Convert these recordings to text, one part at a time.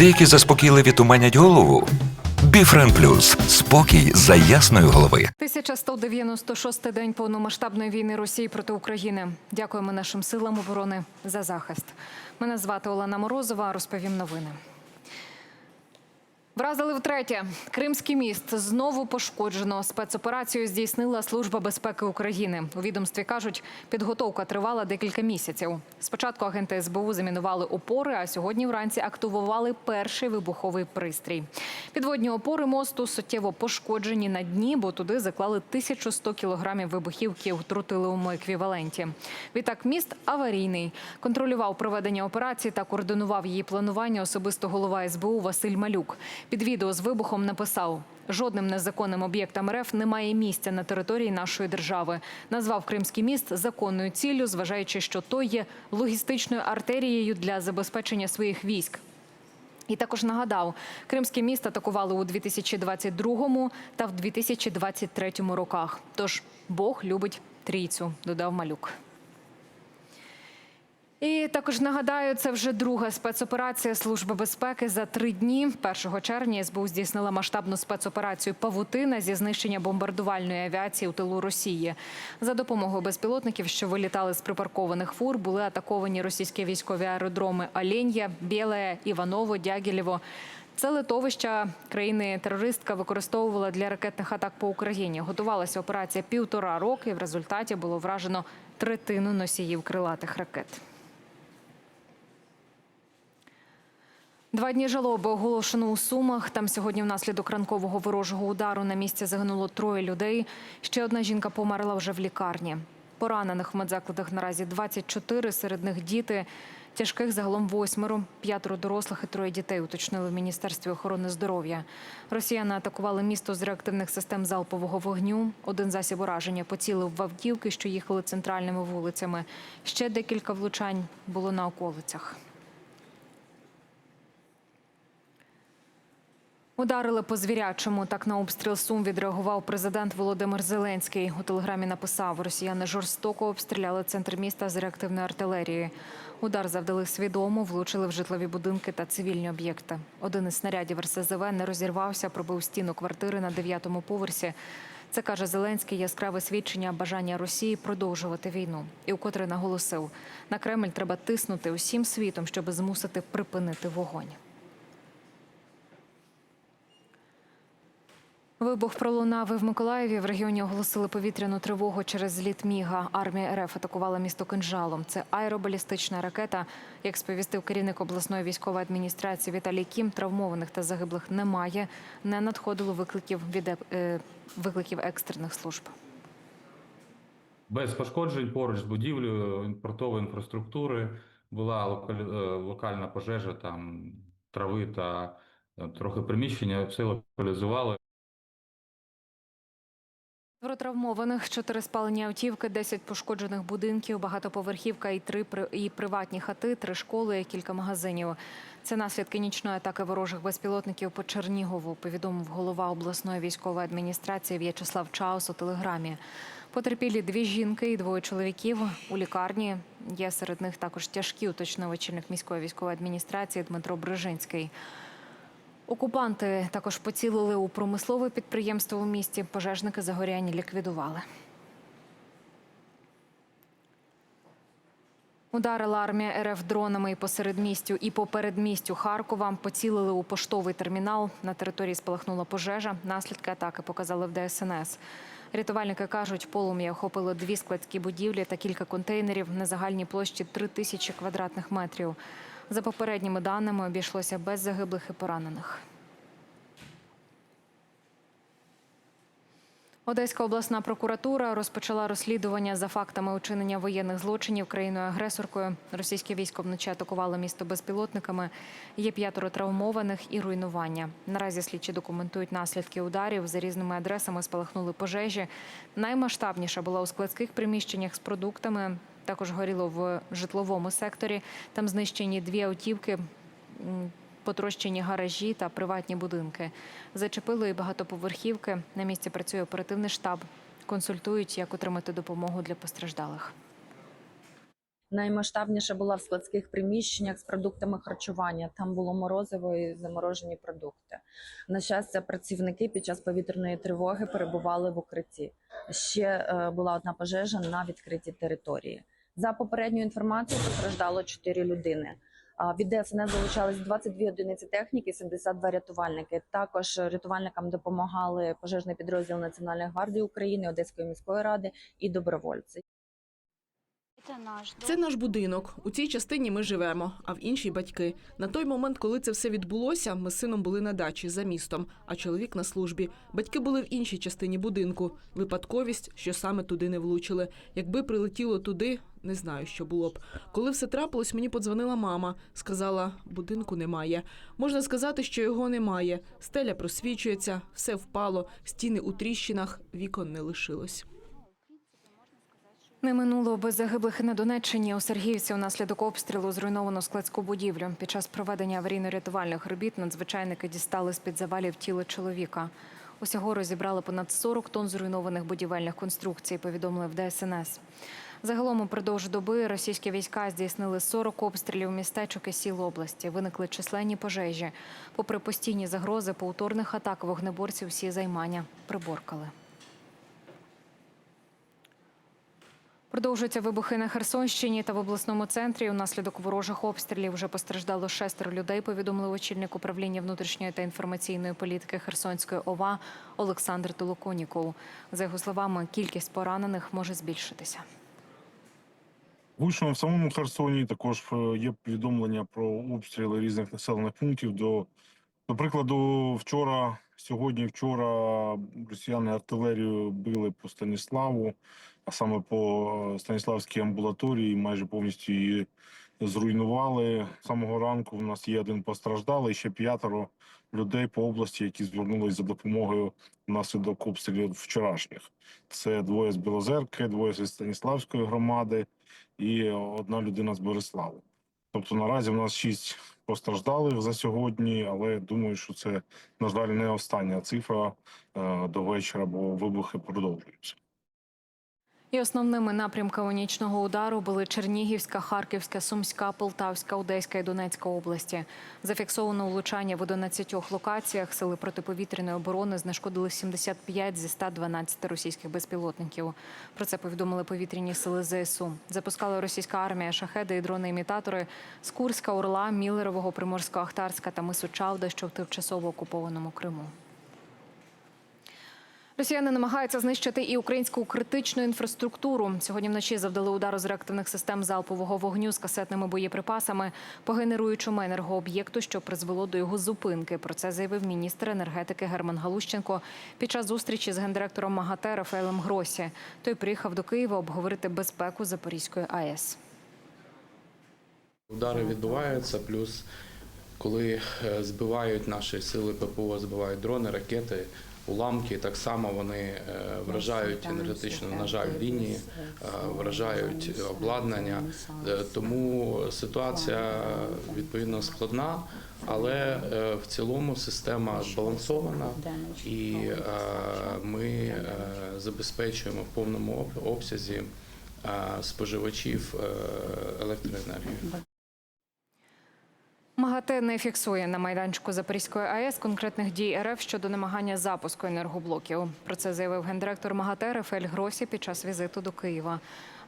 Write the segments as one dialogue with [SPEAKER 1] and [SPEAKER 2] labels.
[SPEAKER 1] Деякі заспокійливі туманять голову. Біфрен Плюс спокій за ясної голови.
[SPEAKER 2] 1196 день повномасштабної війни Росії проти України. Дякуємо нашим силам оборони за захист. Мене звати Олена Морозова. Розповім новини. Вразили втретє. Кримський міст знову пошкоджено. Спецоперацію здійснила Служба безпеки України. У відомстві кажуть, підготовка тривала декілька місяців. Спочатку агенти СБУ замінували опори, а сьогодні вранці активували перший вибуховий пристрій. Підводні опори мосту суттєво пошкоджені на дні, бо туди заклали 1100 кілограмів вибухівки у тротиловому еквіваленті. Відтак міст аварійний. Контролював проведення операції та координував її планування особисто голова СБУ Василь Малюк. Під відео з вибухом написав: жодним незаконним об'єктам РФ немає місця на території нашої держави. Назвав Кримський міст законною ціллю, зважаючи, що той є логістичною артерією для забезпечення своїх військ. І також нагадав, Кримське міст атакували у 2022 та в 2023 роках. Тож Бог любить трійцю, додав Малюк. І також нагадаю, це вже друга спецоперація Служби безпеки за три дні. 1 червня СБУ здійснила масштабну спецоперацію Павутина зі знищення бомбардувальної авіації у тилу Росії. За допомогою безпілотників, що вилітали з припаркованих фур, були атаковані російські військові аеродроми Оленя, Біле, Іваново, Дягілєво. Це литовища країни-терористка використовувала для ракетних атак по Україні. Готувалася операція півтора роки. В результаті було вражено третину носіїв крилатих ракет. Два дні жалоби оголошено у Сумах. Там сьогодні внаслідок ранкового ворожого удару на місці загинуло троє людей. Ще одна жінка померла вже в лікарні. Поранених в медзакладах наразі 24, серед них діти. Тяжких загалом восьмеро, п'ятеро дорослих і троє дітей, уточнили в Міністерстві охорони здоров'я. Росіяни атакували місто з реактивних систем залпового вогню. Один засіб ураження поцілив в автівки, що їхали центральними вулицями. Ще декілька влучань було на околицях. Ударили по звірячому. Так на обстріл Сум відреагував президент Володимир Зеленський. У телеграмі написав: Росіяни жорстоко обстріляли центр міста з реактивної артилерії. Удар завдали свідомо, влучили в житлові будинки та цивільні об'єкти. Один із снарядів РСЗВ не розірвався, пробив стіну квартири на дев'ятому поверсі. Це каже Зеленський яскраве свідчення бажання Росії продовжувати війну. І вкотре наголосив: на Кремль треба тиснути усім світом, щоб змусити припинити вогонь. Вибух пролунав і в Миколаєві. В регіоні оголосили повітряну тривогу через зліт Міга. Армія РФ атакувала місто кинжалом. Це аеробалістична ракета. Як сповістив керівник обласної військової адміністрації Віталій Кім, травмованих та загиблих немає. Не надходило викликів від е, викликів екстрених служб.
[SPEAKER 3] Без пошкоджень поруч з будівлею портової інфраструктури була е, локальна пожежа там трави та е, трохи приміщення. Все локалізували.
[SPEAKER 2] Про травмованих чотири спалені автівки, 10 пошкоджених будинків, багатоповерхівка і три і приватні хати, три школи і кілька магазинів. Це наслідки нічної атаки ворожих безпілотників по Чернігову. Повідомив голова обласної військової адміністрації В'ячеслав Чаус у телеграмі. Потерпілі дві жінки і двоє чоловіків у лікарні. Є серед них також тяжкі, уточнив очільник міської військової адміністрації Дмитро Брижинський. Окупанти також поцілили у промислове підприємство у місті. Пожежники загоряння ліквідували. Ударила армія РФ дронами і по середмістю, і по передмістю Харкова. Поцілили у поштовий термінал. На території спалахнула пожежа. Наслідки атаки показали в ДСНС. Рятувальники кажуть, полум'я охопило дві складські будівлі та кілька контейнерів на загальній площі 3 тисячі квадратних метрів. За попередніми даними обійшлося без загиблих і поранених. Одеська обласна прокуратура розпочала розслідування за фактами учинення воєнних злочинів країною-агресоркою. Російське військо вночі атакувало місто безпілотниками. Є п'ятеро травмованих і руйнування. Наразі слідчі документують наслідки ударів. За різними адресами спалахнули пожежі. Наймасштабніша була у складських приміщеннях з продуктами. Також горіло в житловому секторі. Там знищені дві автівки. Потрощені гаражі та приватні будинки. Зачепило і багатоповерхівки. На місці працює оперативний штаб. Консультують, як отримати допомогу для постраждалих.
[SPEAKER 4] Наймасштабніша була в складських приміщеннях з продуктами харчування. Там було морозиво і заморожені продукти. На щастя, працівники під час повітряної тривоги перебували в укритті. Ще е, була одна пожежа на відкритій території. За попередньою інформацією постраждало 4 людини. Від ДСНС залучались 22 одиниці техніки, 72 рятувальники. Також рятувальникам допомагали пожежний підрозділ Національної гвардії України, Одеської міської ради і добровольці.
[SPEAKER 5] Це наш
[SPEAKER 6] Це наш будинок. У цій частині ми живемо, а в іншій батьки. На той момент, коли це все відбулося, ми з сином були на дачі за містом, а чоловік на службі. Батьки були в іншій частині будинку. Випадковість, що саме туди не влучили. Якби прилетіло туди, не знаю, що було б. Коли все трапилось, мені подзвонила мама. Сказала, будинку немає. Можна сказати, що його немає. Стеля просвічується, все впало, стіни у тріщинах, вікон не лишилось.
[SPEAKER 2] Не минуло без загиблих на Донеччині. У Сергіївці унаслідок обстрілу зруйновано складську будівлю. Під час проведення аварійно-рятувальних робіт надзвичайники дістали з-під завалів тіло чоловіка. Усього розібрали понад 40 тонн зруйнованих будівельних конструкцій, повідомили в ДСНС. Загалом упродовж доби російські війська здійснили 40 обстрілів містечок і сіл області. Виникли численні пожежі. Попри постійні загрози повторних атак вогнеборців всі займання приборкали. Продовжуються вибухи на Херсонщині та в обласному центрі. Унаслідок ворожих обстрілів вже постраждало шестеро людей. Повідомив очільник управління внутрішньої та інформаційної політики Херсонської ОВА Олександр Толоконіков. За його словами, кількість поранених може збільшитися.
[SPEAKER 7] Гучно в самому Херсоні також е, є повідомлення про обстріли різних населених пунктів. До, до прикладу, вчора, сьогодні, вчора росіяни артилерію били по Станіславу, а саме по е, Станіславській амбулаторії, майже повністю її зруйнували. Самого ранку в нас є один постраждалий, ще п'ятеро людей по області, які звернулись за допомогою внаслідок обстрілів вчорашніх. Це двоє з Білозерки, двоє зі Станіславської громади і одна людина з Бориславу. Тобто наразі в нас шість постраждалих за сьогодні, але думаю, що це, на жаль, не остання цифра е, до вечора, бо вибухи продовжуються.
[SPEAKER 2] І основними напрямками нічного удару були Чернігівська, Харківська, Сумська, Полтавська, Одеська і Донецька області. Зафіксовано влучання в 11 локаціях. Сили протиповітряної оборони знешкодили 75 зі 112 російських безпілотників. Про це повідомили повітряні сили ЗСУ. Запускала російська армія шахеди і дрони-імітатори з Курська, Орла, Міллерового, Приморсько-Ахтарська та Мису Чавда, що в тимчасово окупованому Криму. Росіяни намагаються знищити і українську критичну інфраструктуру. Сьогодні вночі завдали удару з реактивних систем залпового вогню з касетними боєприпасами по генеруючому енергооб'єкту, що призвело до його зупинки. Про це заявив міністр енергетики Герман Галущенко під час зустрічі з гендиректором МАГАТЕ Рафаелем Гросі. Той приїхав до Києва обговорити безпеку Запорізької АЕС.
[SPEAKER 8] Удари відбуваються, плюс коли е, збивають наші сили ППО, збивають дрони, ракети, уламки, так само вони е, вражають енергетично, на жаль, лінії, е, вражають обладнання. Е, Тому ситуація відповідно складна, але е, в цілому система збалансована і е, ми е, забезпечуємо в повному обсязі е, споживачів е, електроенергії.
[SPEAKER 2] МАГАТЕ не фіксує на майданчику Запорізької АЕС конкретних дій РФ щодо намагання запуску енергоблоків. Про це заявив гендиректор МАГАТЕ Рафаель Гросі під час візиту до Києва.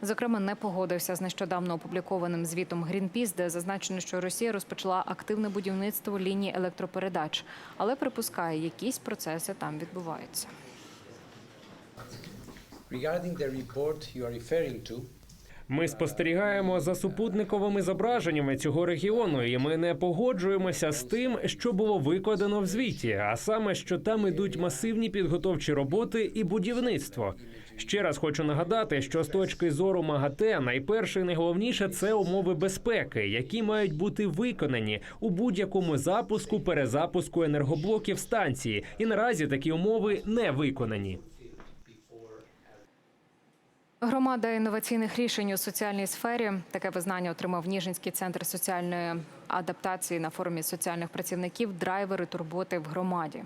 [SPEAKER 2] Зокрема, не погодився з нещодавно опублікованим звітом Грінпіс, де зазначено, що Росія розпочала активне будівництво лінії електропередач, але припускає, якісь процеси там відбуваються.
[SPEAKER 9] Regarding the report you are referring to,
[SPEAKER 10] Ми спостерігаємо за супутниковими зображеннями цього регіону, і ми не погоджуємося з тим, що було викладено в звіті, а саме, що там ідуть масивні підготовчі роботи і будівництво. Ще раз хочу нагадати, що з точки зору МАГАТЕ найперше і найголовніше це умови безпеки, які мають бути виконані у будь-якому запуску перезапуску енергоблоків станції. І наразі такі умови не виконані.
[SPEAKER 2] Громада інноваційних рішень у соціальній сфері таке визнання отримав Ніжинський центр соціальної адаптації на форумі соціальних працівників драйвери турботи в громаді.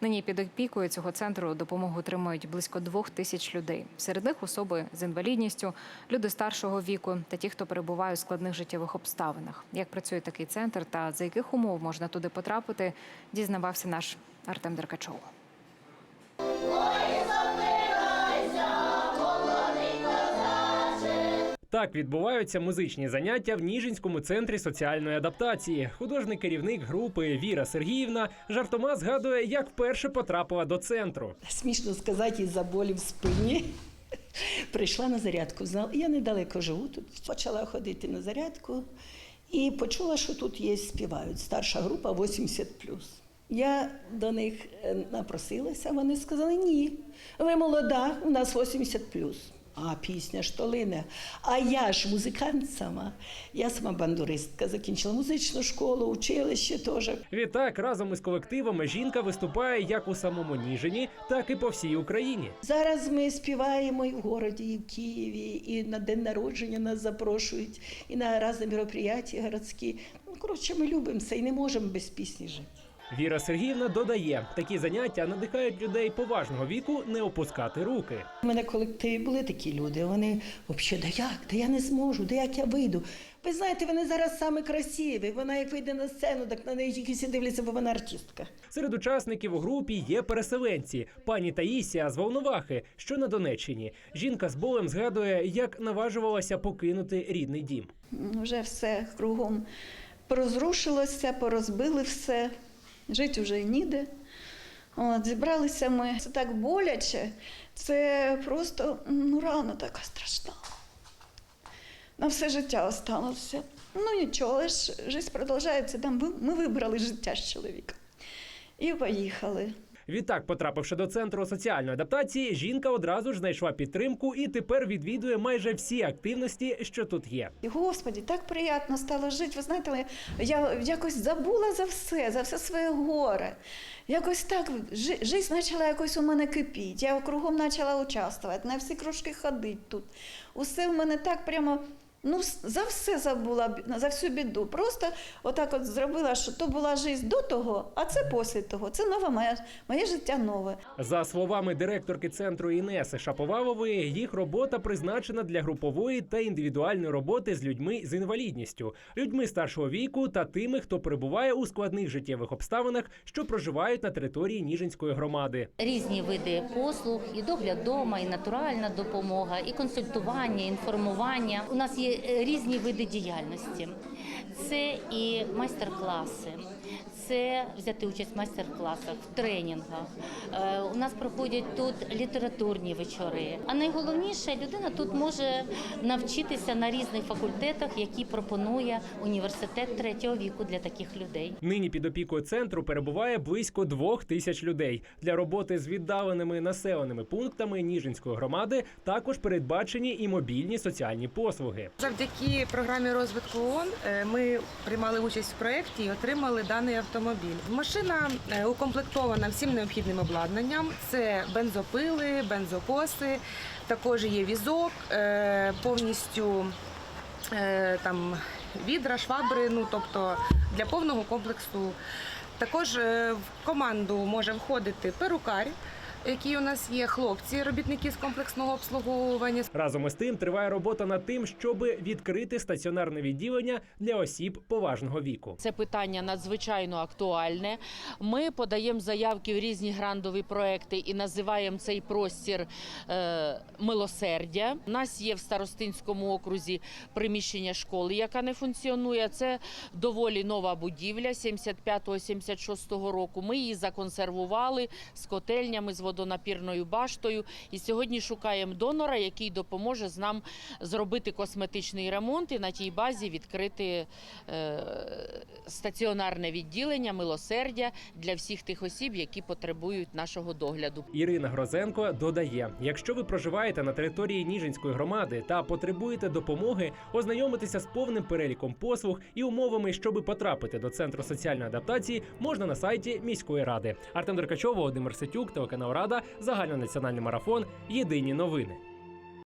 [SPEAKER 2] Нині під опікою цього центру допомогу отримують близько двох тисяч людей. Серед них особи з інвалідністю, люди старшого віку та ті, хто перебуває у складних життєвих обставинах. Як працює такий центр та за яких умов можна туди потрапити, дізнавався наш Артем Деркачов.
[SPEAKER 10] Так відбуваються музичні заняття в Ніжинському центрі соціальної адаптації. Художній керівник групи Віра Сергіївна жартома згадує, як вперше потрапила до центру.
[SPEAKER 11] Смішно сказати, із-за болі в спині. Прийшла на зарядку. Я недалеко живу тут. Почала ходити на зарядку і почула, що тут є, співають. Старша група 80 Я до них е, напросилася, вони сказали, ні, ви молода, у нас 80 А пісня ж то лине. А я ж музикант сама. Я сама бандуристка, закінчила музичну школу, училище теж.
[SPEAKER 10] Відтак, разом із колективами жінка виступає як у самому Ніжині, так і по всій Україні.
[SPEAKER 11] Зараз ми співаємо і в городі, і в Києві, і на день народження нас запрошують, і на різні мероприятия городські. Ну, коротше, ми любимо це і не можемо без пісні жити.
[SPEAKER 10] Віра Сергіївна додає, такі заняття надихають людей поважного віку не опускати руки.
[SPEAKER 11] У мене колективі були такі люди. Вони взагалі, да як, да я не зможу, да як я вийду. Ви знаєте, вони зараз саме красиві. Вона як вийде на сцену, так на неї тільки всі дивляться, бо вона артистка.
[SPEAKER 10] Серед учасників у групі є переселенці. Пані Таїсія з Волновахи, що на Донеччині. Жінка з болем згадує, як наважувалася покинути рідний дім.
[SPEAKER 12] Вже все кругом порозрушилося, порозбили все. Жити вже ніде. От, зібралися ми. Це так боляче, це просто ну, рана така страшна. На все життя осталося. Ну нічого, ж життя продовжується. Там ми вибрали життя з чоловіком. І поїхали.
[SPEAKER 10] Відтак, потрапивши до центру соціальної адаптації, жінка одразу ж знайшла підтримку і тепер відвідує майже всі активності, що тут є.
[SPEAKER 12] Господі, так приємно стало жити. Ви знаєте, я якось забула за все, за все своє горе. Якось так життя почала якось у мене кипіти. Я кругом почала участвувати, на всі кружки ходити тут. Усе в мене так прямо. Ну, за все забула, б- за всю біду. Просто отак от зробила, що то була життя до того, а це після того. Це нове моє, моє життя нове.
[SPEAKER 10] За словами директорки центру Інеси Шаповалової, їх робота призначена для групової та індивідуальної роботи з людьми з інвалідністю, людьми старшого віку та тими, хто перебуває у складних життєвих обставинах, що проживають на території Ніжинської громади.
[SPEAKER 13] різні види послуг, і догляд дома, і натуральна допомога, і консультування, інформування. У нас є різні види діяльності. Це і майстер-класи, це взяти участь в майстер-класах, в тренінгах. Е, У нас проходять тут літературні вечори. А найголовніше, людина тут може навчитися на різних факультетах, які пропонує університет третього віку для таких людей.
[SPEAKER 10] Нині під опікою центру перебуває близько двох тисяч людей. Для роботи з віддаленими населеними пунктами Ніжинської громади також передбачені і мобільні соціальні послуги.
[SPEAKER 14] Завдяки програмі розвитку ООН е, ми приймали участь в проєкті і отримали даний автомобіль. Машина е, укомплектована всім необхідним обладнанням: це бензопили, бензокоси, також є візок, е, повністю е, там відра, швабри, ну тобто для повного комплексу. Також в команду може входити перукар, які у нас є хлопці, робітники з комплексного обслуговування,
[SPEAKER 10] Разом із тим триває робота над тим, щоб відкрити стаціонарне відділення для осіб поважного віку.
[SPEAKER 15] Це питання надзвичайно актуальне. Ми подаємо заявки в різні грандові проекти і називаємо цей простір е, милосердя. У нас є в Старостинському окрузі приміщення школи, яка не функціонує. Це доволі нова будівля 75-76 року. Ми її законсервували з котельнями, з водонапірною баштою. І сьогодні шукаємо донора, який допоможе з нам зробити косметичний ремонт і на тій базі відкрити е, стаціонарне відділення милосердя для всіх тих осіб, які потребують нашого догляду.
[SPEAKER 10] Ірина Грозенко додає: якщо ви проживаєте на території Ніжинської громади та потребуєте допомоги, ознайомитися з повним переліком послуг і умовами, щоб потрапити до центру соціальної адаптації, можна на сайті міської ради. Артем Деркачов, Володимир Сетюк, телеканал Рада, загальнонаціональний марафон. Єдині новини.